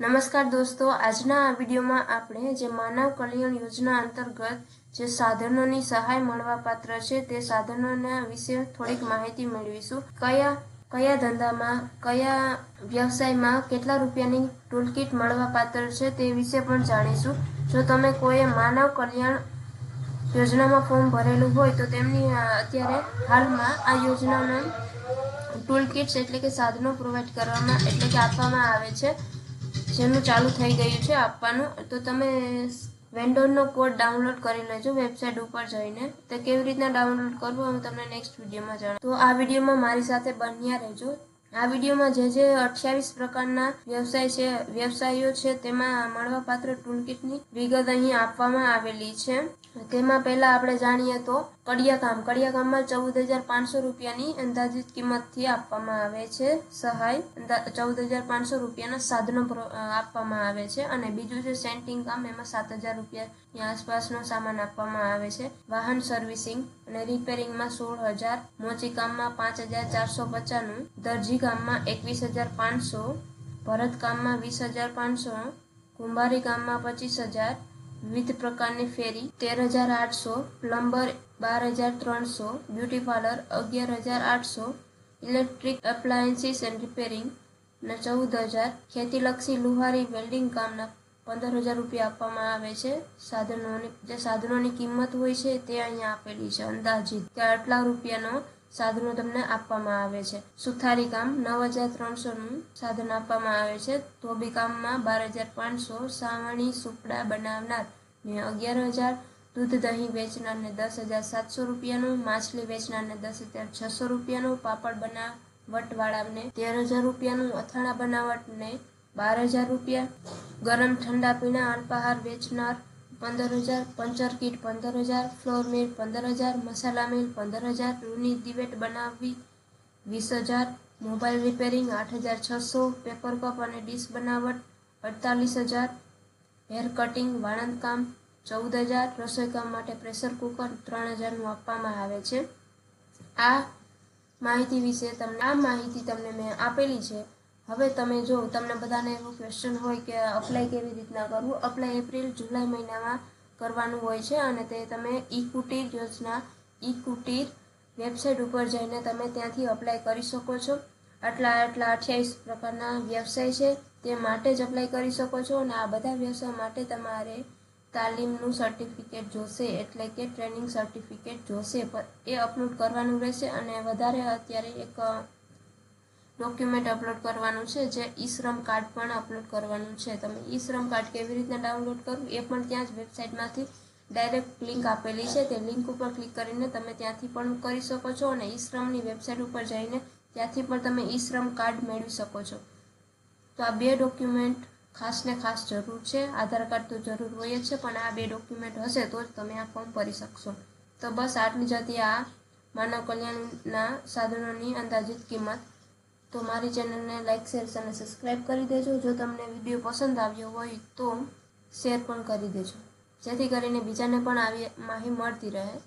નમસ્કાર દોસ્તો, આજના આ વિડીયોમાં આપણે જે માનવ કલ્યાણ યોજના અંતર્ગત જે સાધનોની સહાય મળવાપાત્ર છે તે સાધનોના વિશે થોડીક માહિતી મેળવીશું. કયા કયા ધંધામાં, કયા વ્યવસાયમાં કેટલા રૂપિયાની ટૂલકીટ મળવાપાત્ર છે તે વિશે પણ જાણીશું. જો તમે કોઈએ માનવ કલ્યાણ યોજનામાં ફોર્મ ભરેલું હોય તો તેમની અત્યારે હાલમાં આ યોજનાના ટૂલ કિટ્સ એટલે કે સાધનો પ્રોવાઈડ કરવામાં, એટલે કે આપવામાં આવે છે. જેનું ચાલુ થઈ ગયું છે આપવાનું. તો તમે વેન્ડોરનો કોડ ડાઉનલોડ કરી લેજો વેબસાઇટ ઉપર જઈને. તો કેવી રીતના ડાઉનલોડ કરવો હું તમને નેક્સ્ટ વિડીયોમાં જણાવું તો આ વિડીયોમાં મારી સાથે બન્યા રહેજો. આ વિડીયોમાં જે જે અઠ્યાવીસ પ્રકારના વ્યવસાય છે, વ્યવસાયો છે, તેમાં મળવાપાત્ર ટૂલકીટની વિગત અહીં આપવામાં આવેલી છે. તેમાં પહેલા આપણે જાણીએ તો કડિયાકામ. કડિયાકામમાં ચૌદ હજાર પાંચસો રૂપિયાની અંદાજિત કિંમતથી આપવામાં આવે છે સહાય. ચૌદ હજાર પાંચસો રૂપિયાના સાધનો આપવામાં આવે છે અને બીજું છે સેન્ટિંગ કામ. એમાં સાત હજાર રૂપિયાની આસપાસનો સામાન આપવામાં આવે છે. વાહન સર્વિસિંગ અને રિપેરિંગમાં સોળ હજાર મોચી કામમાં પાંચ હજાર ચારસો પચાસનું દરજી કામમાં એકવીસ હજાર પાંચસો, ભરત ગામમાં વીસ હજાર પાંચસો, કુંભારી ગામમાં પચીસ હજાર, વિવિધ પ્રકારની ફેરી તેર હજાર આઠસો, પ્લમ્બર બાર હજાર ત્રણસો, બ્યુટી પાર્લર અગિયાર હજાર આઠસો, ઇલેક્ટ્રિક એપ્લાયન્સીસ એન્ડ રિપેરિંગ ને ચૌદ હજાર, ખેતીલક્ષી લુહારી વેલ્ડિંગ કામના પંદર હજાર રૂપિયા આપવામાં આવે છે. સાધનોની જે સાધનોની કિંમત હોય છે તે અહીંયા આપેલી છે અંદાજિત. કે આટલા રૂપિયાનો સાધનો તમને આપવામાં આવે છે. સુથારી કામ નવ હજાર ત્રણસોનું સાધન આપવામાં આવે છે. ધોબી કામમાં બાર હજાર પાંચસો, સાવણી, સુપડા બનાવનાર ને અગિયાર હજાર, દૂધ દહીં વેચનારને દસ હજાર સાતસો રૂપિયાનું, માછલી વેચનારને દસ હજાર છસો રૂપિયાનું, પાપડ બનાવટવાળાને તેર હજાર રૂપિયાનું, અથાણા બનાવટને બાર હજાર રૂપિયા, ગરમ ઠંડા પીણા અલ્પાહાર વેચનાર પંદર હજાર, પંચર કીટ પંદર હજાર, ફ્લોર મિલ પંદર હજાર, મસાલા મિલ પંદર હજાર, રૂની દિવેટ બનાવવી વીસ હજાર, મોબાઈલ રિપેરિંગ આઠ હજાર છસો, પેપર કપ અને ડીશ બનાવટ અડતાલીસ હજાર, હેર કટિંગ વાળંદ કામ ચૌદ હજાર, રસોઈ કામ માટે પ્રેશર કુકર ત્રણ હજારનું આપવામાં આવે છે. આ માહિતી વિશે તમને, આ માહિતી તમને મેં આપેલી છે. હવે તમે જો, તમને બધાને એવું ક્વેશ્ચન હોય કે અપ્લાય કેવી રીતના કરવું? અપ્લાય એપ્રિલ જુલાઈ મહિનામાં કરવાનું હોય છે અને તે તમે ઈ કુટીર યોજના ઈ કુટીર વેબસાઇટ ઉપર જઈને તમે ત્યાંથી અપ્લાય કરી શકો છો. આટલા આટલા અઠ્યાવીસ પ્રકારના વ્યવસાય છે, તે માટે જ અપ્લાય કરી શકો છો અને આ બધા વ્યવસાય માટે તમારે તાલીમનું સર્ટિફિકેટ જોશે, એટલે કે ટ્રેનિંગ સર્ટિફિકેટ જોશે. એ અપલોડ કરવાનું રહેશે અને વધારે અત્યારે એક ડોક્યુમેન્ટ અપલોડ કરવાનું છે, જે ઈ શ્રમ કાર્ડ પણ અપલોડ કરવાનું છે. તમે ઈ શ્રમ કાર્ડ કેવી રીતના ડાઉનલોડ કરવું, એ પણ ત્યાં જ વેબસાઇટમાંથી ડાયરેક્ટ લિંક આપેલી છે. તે લિંક ઉપર ક્લિક કરીને તમે ત્યાંથી પણ કરી શકો છો અને ઈ શ્રમની વેબસાઇટ ઉપર જઈને ત્યાંથી પણ તમે ઈ શ્રમ કાર્ડ મેળવી શકો છો. તો આ બે ડોક્યુમેન્ટ ખાસ ને ખાસ જરૂર છે. આધાર કાર્ડ તો જરૂર હોય જ છે, પણ આ બે ડોક્યુમેન્ટ હશે તો જ તમે આ ફોર્મ ભરી શકશો. તો બસ આટલી જ હતી આ માનવ કલ્યાણના સાધનોની અંદાજિત કિંમત. તો મારી ચેનલને લાઇક શેર અને સબસ્ક્રાઈબ કરી દેજો. જો તમને વીડિયો પસંદ આવ્યો હોય તો શેર પણ કરી દેજો. જેથી કરીને બીજાને પણ આવી માહિતી મળતી રહે.